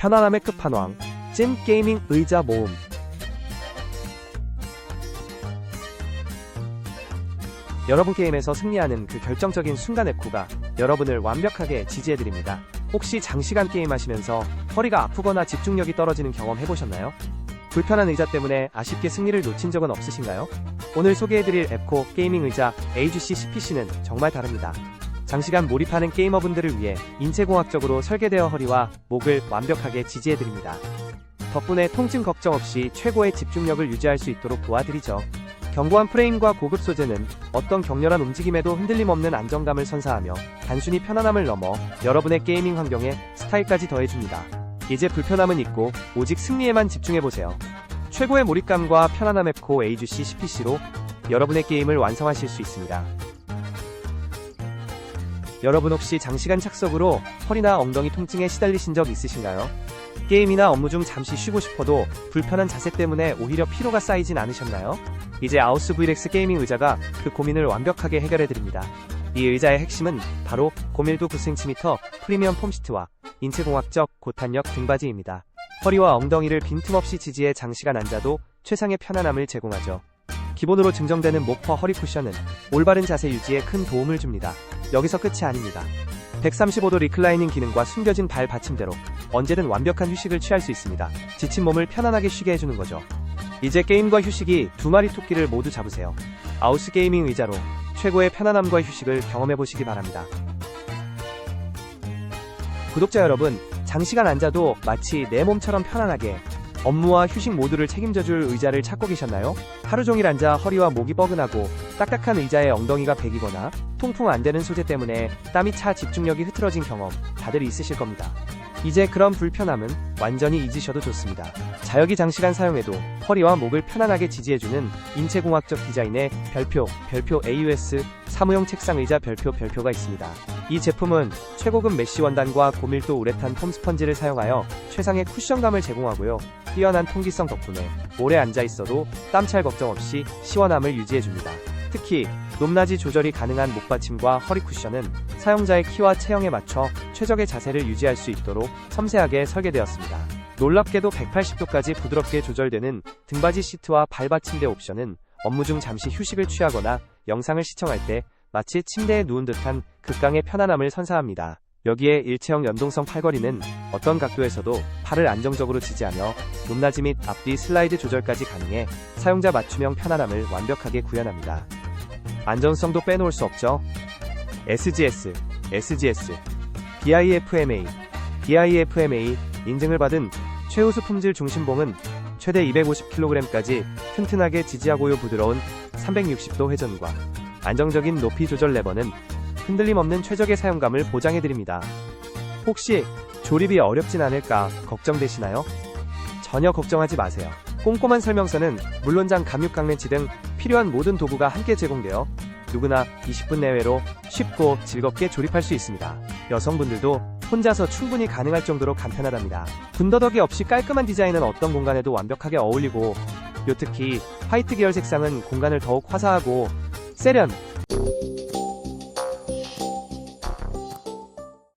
편안함의 끝판왕, 찐 게이밍 의자 모음. 여러분 게임에서 승리하는 그 결정적인 순간 에코가 여러분을 완벽하게 지지해드립니다. 혹시 장시간 게임하시면서 허리가 아프거나 집중력이 떨어지는 경험 해보셨나요? 불편한 의자 때문에 아쉽게 승리를 놓친 적은 없으신가요? 오늘 소개해드릴 에코 게이밍 의자 AGC CPC는 정말 다릅니다. 장시간 몰입하는 게이머분들을 위해 인체공학적으로 설계되어 허리와 목을 완벽하게 지지해드립니다. 덕분에 통증 걱정 없이 최고의 집중력을 유지할 수 있도록 도와드리죠. 견고한 프레임과 고급 소재는 어떤 격렬한 움직임에도 흔들림 없는 안정감을 선사하며 단순히 편안함을 넘어 여러분의 게이밍 환경에 스타일까지 더해줍니다. 이제 불편함은 있고 오직 승리에만 집중해보세요. 최고의 몰입감과 편안함 앱코 AGC CPC로 여러분의 게임을 완성하실 수 있습니다. 여러분 혹시 장시간 착석으로 허리나 엉덩이 통증에 시달리신 적 있으신가요? 게임이나 업무 중 잠시 쉬고 싶어도 불편한 자세 때문에 오히려 피로가 쌓이진 않으셨나요? 이제 아우스 VX 게이밍 의자가 그 고민을 완벽하게 해결해드립니다. 이 의자의 핵심은 바로 고밀도 9cm 프리미엄 폼시트와 인체공학적 고탄력 등받이입니다. 허리와 엉덩이를 빈틈없이 지지해 장시간 앉아도 최상의 편안함을 제공하죠. 기본으로 증정되는 목퍼 허리 쿠션은 올바른 자세 유지에 큰 도움을 줍니다. 여기서 끝이 아닙니다. 135도 리클라이닝 기능과 숨겨진 발 받침대로 언제든 완벽한 휴식을 취할 수 있습니다. 지친 몸을 편안하게 쉬게 해주는 거죠. 이제 게임과 휴식이 두 마리 토끼를 모두 잡으세요. 아우스 게이밍 의자로 최고의 편안함과 휴식을 경험해 보시기 바랍니다. 구독자 여러분, 장시간 앉아도 마치 내 몸처럼 편안하게 업무와 휴식 모두를 책임져줄 의자를 찾고 계셨나요? 하루 종일 앉아 허리와 목이 뻐근하고 딱딱한 의자에 엉덩이가 베기거나 통풍 안 되는 소재 때문에 땀이 차 집중력이 흐트러진 경험 다들 있으실 겁니다. 이제 그런 불편함은 완전히 잊으셔도 좋습니다. 자역이 장시간 사용해도 허리와 목을 편안하게 지지해주는 인체공학적 디자인의 별표, 별표 AUS 사무용 책상 의자 별표 별표가 있습니다. 이 제품은 최고급 메쉬 원단과 고밀도 우레탄 폼 스펀지를 사용하여 최상의 쿠션감을 제공하고요. 뛰어난 통기성 덕분에 오래 앉아 있어도 땀 찰 걱정 없이 시원함을 유지해줍니다. 특히 높낮이 조절이 가능한 목받침과 허리 쿠션은 사용자의 키와 체형에 맞춰 최적의 자세를 유지할 수 있도록 섬세하게 설계되었습니다. 놀랍게도 180도까지 부드럽게 조절되는 등받이 시트와 발받침대 옵션은 업무 중 잠시 휴식을 취하거나 영상을 시청할 때 마치 침대에 누운 듯한 극강의 편안함을 선사합니다. 여기에 일체형 연동성 팔걸이는 어떤 각도에서도 팔을 안정적으로 지지하며 높낮이 및 앞뒤 슬라이드 조절까지 가능해 사용자 맞춤형 편안함을 완벽하게 구현합니다. 안전성도 빼놓을 수 없죠. SGS, SGS, BIFMA, BIFMA 인증을 받은 최우수 품질 중심봉은 최대 250kg까지 튼튼하게 지지하고요 부드러운 360도 회전과 안정적인 높이 조절 레버는 흔들림 없는 최적의 사용감을 보장해드립니다. 혹시 조립이 어렵진 않을까 걱정되시나요? 전혀 걱정하지 마세요. 꼼꼼한 설명서는 물론장 감육 강렌치 등 필요한 모든 도구가 함께 제공되어 누구나 20분 내외로 쉽고 즐겁게 조립할 수 있습니다. 여성분들도 혼자서 충분히 가능할 정도로 간편하답니다. 군더더기 없이 깔끔한 디자인은 어떤 공간에도 완벽하게 어울리고 요 특히 화이트 계열 색상은 공간을 더욱 화사하고 세련,